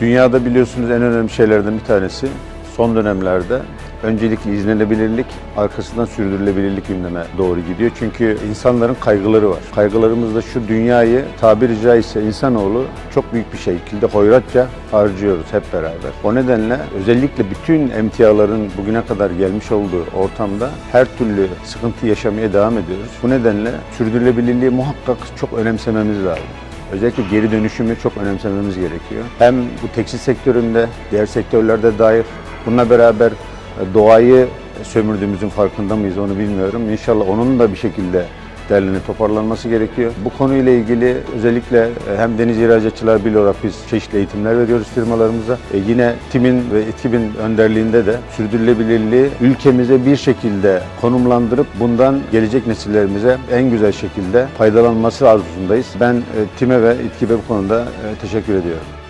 Dünyada biliyorsunuz en önemli şeylerden bir tanesi son dönemlerde öncelikle izlenebilirlik, arkasından sürdürülebilirlik gündeme doğru gidiyor. Çünkü insanların kaygıları var. Kaygılarımız da şu dünyayı tabiri caizse insanoğlu çok büyük bir şekilde hoyratça harcıyoruz hep beraber. O nedenle özellikle bütün emtiaların bugüne kadar gelmiş olduğu ortamda her türlü sıkıntı yaşamaya devam ediyoruz. Bu nedenle sürdürülebilirliği muhakkak çok önemsememiz lazım. Özellikle geri dönüşümü çok önemsememiz gerekiyor. Hem bu tekstil sektöründe, diğer sektörlerde dair bununla beraber e, doğayı sömürdüğümüzün farkında mıyız onu bilmiyorum. İnşallah onun da bir şekilde derlenip toparlanması gerekiyor. Bu konuyla ilgili özellikle e, hem Deniz İhracatçılar Birliği olarak biz çeşitli eğitimler veriyoruz firmalarımıza. E, yine TİM'in ve İTİB'in önderliğinde de sürdürülebilirliği ülkemize bir şekilde konumlandırıp bundan gelecek nesillerimize en güzel şekilde faydalanması arzusundayız. Ben e, TİM'e ve İTİB'e bu konuda e, teşekkür ediyorum.